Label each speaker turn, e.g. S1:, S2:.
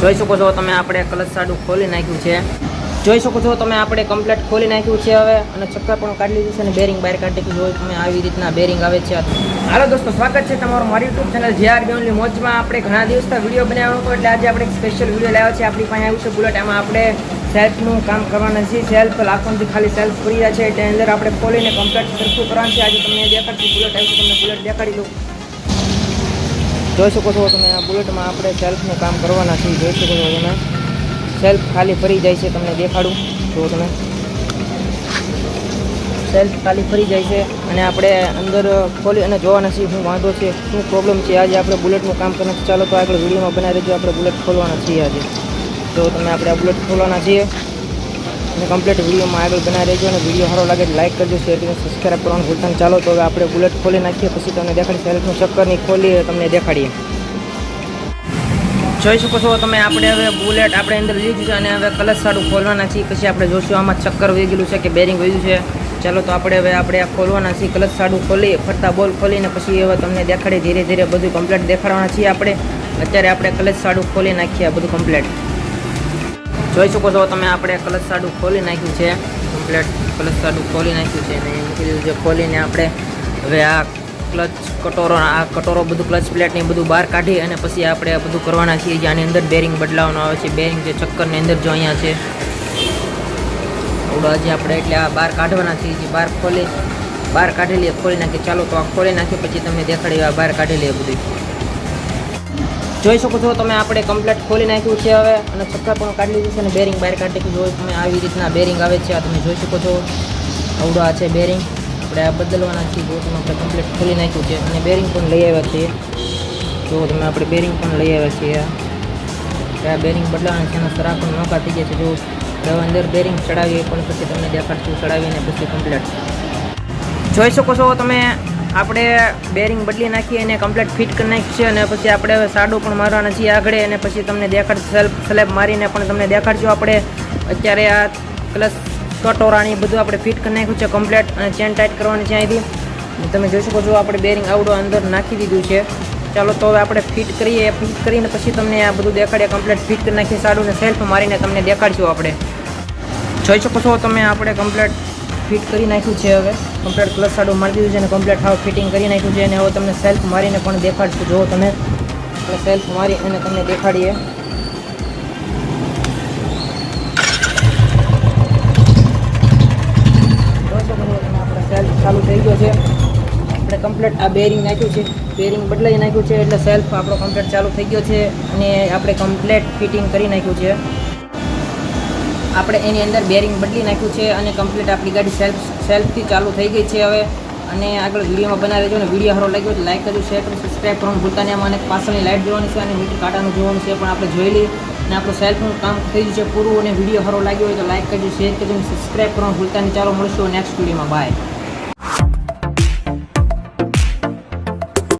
S1: જોઈ શકો છો તમે આપણે કલચ સાડું ખોલી નાખ્યું છે. જોઈ શકો છો તમે આપણે કમ્પ્લેટ ખોલી નાખ્યું છે હવે અને ચક્કર પણ કાઢી લીધું છે અને બેરિંગ બહાર કાઢી નાખ્યું હોય તમે આવી રીતના બેરિંગ આવે છે. હાલો દોસ્તો, સ્વાગત છે તમારું મારી YouTube channel J R Benli મોજમાં. આપણે ઘણા દિવસના વીડિયો બનાવ્યો હતો એટલે આજે આપણે સ્પેશિયલ વીડિયો લાવ્યો છે આપણી પાસે આવ્યું છે બુલેટ એમાં આપણે સેલ્ફનું કામ કરવાના છીએ. સેલ્ફ લાખોથી ખાલી સેલ્ફ કરી રહ્યા છે. એટલે અંદર આપણે ખોલીને કમ્પ્લેટ સરખું કરવાનું છે. આજે તમને દેખાડશું. બુલેટ આવ્યું તમને બુલેટ દેખાડી દઉં. જોઈ શકો છો તમે આ બુલેટમાં આપણે સેલ્ફનું કામ કરવાના છીએ, જોઈ શકો છો તમે. સેલ્ફ ખાલી ફરી જાય છે, તમને દેખાડું. જો તમે. સેલ્ફ ખાલી ફરી જાય છે, અને આપણે અંદર ખોલી અને જોવાના છીએ, શું વાંધો છે, શું પ્રોબ્લેમ છે. આજે આપણે બુલેટનું કામ કરવાનું ચાલો તો આગળ વિડીયોમાં બનાવી દેજો, આપણે બુલેટ ખોલવાના છીએ આજે. જો તમે, આપણે આ બુલેટ ખોલવાના છીએ. અને કમ્પ્લીટ વિડીયોમાં આગળ બનાવી રહેજો અને વીડિયો સારો લાગે લાઇક કરજો શેર કરીને સબસ્ક્રાઈબ કરવાનું ભૂલતા ચાલો તો હવે આપણે બુલેટ ખોલી નાખીએ, પછી તમને દેખાડી સેલ્ફનું ચક્કરની ખોલીએ, તમને દેખાડીએ. જોઈ શકો છો, તમે આપણે હવે બુલેટ આપણે અંદર લીધી છે અને હવે કલચ સાડું ખોલવાના છીએ. પછી આપણે જોશું આમાં ચક્કર વહી ગયેલું છે કે બેરિંગ વહી છે. ચાલો તો આપણે હવે આપણે ખોલવાના છીએ કલચ સાડું ખોલી ફરતા બોલ ખોલીને પછી હવે તમને દેખાડી ધીરે ધીરે બધું કમ્પ્લીટ દેખાડવાના છીએ આપણે. અત્યારે આપણે કલચ સાડું ખોલી નાખીએ બધું કમ્પ્લીટ જોઈ શકો છો, તમે આપણે કલશ સાડું ખોલી નાખ્યું છે કમ્પ્લેટ કલચ સાડું ખોલી નાખ્યું છે અને મૂકી દીધું છે ખોલીને આપણે હવે આ ક્લચ કટોરો, આ કટોરો બધું ક્લચ પ્લેટની બધું બહાર કાઢી અને પછી આપણે બધું કરવાના છીએ જે આની અંદર બેરિંગ બદલાવવાનું આવે છે. બેરિંગ જે ચક્કરની અંદર જો અહીંયા છે આવડો હજી આપણે એટલે આ બહાર કાઢવાના છીએ, જે બહાર ખોલી, બહાર કાઢી લઈએ, ખોલી નાખીએ. ચાલો તો આ ખોલી નાખીએ પછી તમને દેખાડી બહાર કાઢી લઈએ બધું. જોઈ શકો છો, તમે આપણે કમ્પ્લેટ ખોલી નાખ્યું છે હવે અને ચક્કર પણ કાઢી લીધું છે અને બેરિંગ બહાર કાઢી દીધું જો તમે આવી રીતના બેરિંગ આવે છે, આ તમે જોઈ શકો છો. અવડો આ છે બેરિંગ આપણે આ બદલવાના છીએ તમે આપણે કમ્પ્લેટ ખોલી નાખ્યું છે. અને બેરિંગ પણ લઈ આવ્યા છીએ. જો તમે આપણે બેરિંગ પણ લઈ આવ્યા છીએ. આ બેરિંગ બદલાવાના છે અને સરા પણ નોકા થઈ ગયા છે. જો હવે અંદર બેરિંગ ચડાવીએ પણ પછી તમને દેખાડશું ચડાવીને પછી કમ્પ્લેટ જોઈ શકો છો તમે આપણે બેરિંગ બદલી નાખીએ અને કમ્પ્લીટ ફિટ કરી નાખીએ અને પછી આપણે સાડો પણ મારવાના છીએ આગળ અને પછી તમને દેખાડ સેલ્ફ સ્લેબ મારીને પણ તમને દેખાડજો આપણે. અત્યારે આ પ્લસ કટોરાની બધું આપણે ફિટ કરી નાખ્યું છે કમ્પ્લીટ અને ચેન ટાઈટ કરવાની છે અહીંથી. તમે જોઈ શકો છો આપણે બેરિંગ આવડો અંદર નાખી દીધું છે. ચાલો તો હવે આપણે ફિટ કરીએ ફિટ કરીને પછી તમને આ બધું દેખાડીએ કમ્પ્લીટ ફિટ કરી નાખીએ, સાડુને સેલ્ફ મારીને તમને દેખાડશું આપણે. જોઈ શકો છો તમે આપણે કમ્પ્લીટ ફિટ કરી નાખ્યું છે હવે. કમ્પ્લેટ પ્લસ સાડું મારી દીધું છે અને કમ્પ્લેટ હાવ ફિટિંગ કરી નાખ્યું છે અને હવે તમને સેલ્ફ મારીને પણ દેખાડશું. જો તમે. આપણે સેલ્ફ મારી અને તમને દેખાડીએ. આપણે સેલ્ફ ચાલુ થઈ ગયો છે. આપણે કમ્પ્લેટ આ બેરિંગ નાખ્યું છે. બેરિંગ બદલાઈ નાખ્યું છે એટલે સેલ્ફ આપણો કમ્પ્લેટ ચાલુ થઈ ગયો છે અને આપણે કમ્પ્લેટ ફિટિંગ કરી નાખ્યું છે. આપણે એની અંદર બેરિંગ બદલી નાખ્યું છે અને કમ્પ્લીટ આપણી ગાડી સેલ્ફ સેલ્ફથી ચાલુ થઈ ગઈ છે હવે. અને આગળ વિડીયોમાં બનાવી દેજો ને વીડિયો સારો લાગ્યો તો લાઈક કરજો શેર કરજો સબસ્ક્રાઈબ કરવાનું ભૂલતા નહીં. અને પાછળની લાઇટ જોવાની છે અને મીટર કાંટાનું જોવાનું છે, પણ આપણે જોઈ લઈએ. અને આપણું સેલ્ફનું કામ થઈ ગયું છે પૂરું અને વીડિયો સારો લાગ્યો હોય તો લાઈક કરજો શેર કરજો સબસ્ક્રાઈબ કરવાનું ભૂલતા નહીં. ચાલો, મળશું નેક્સ્ટ વિડીયોમાં. બાય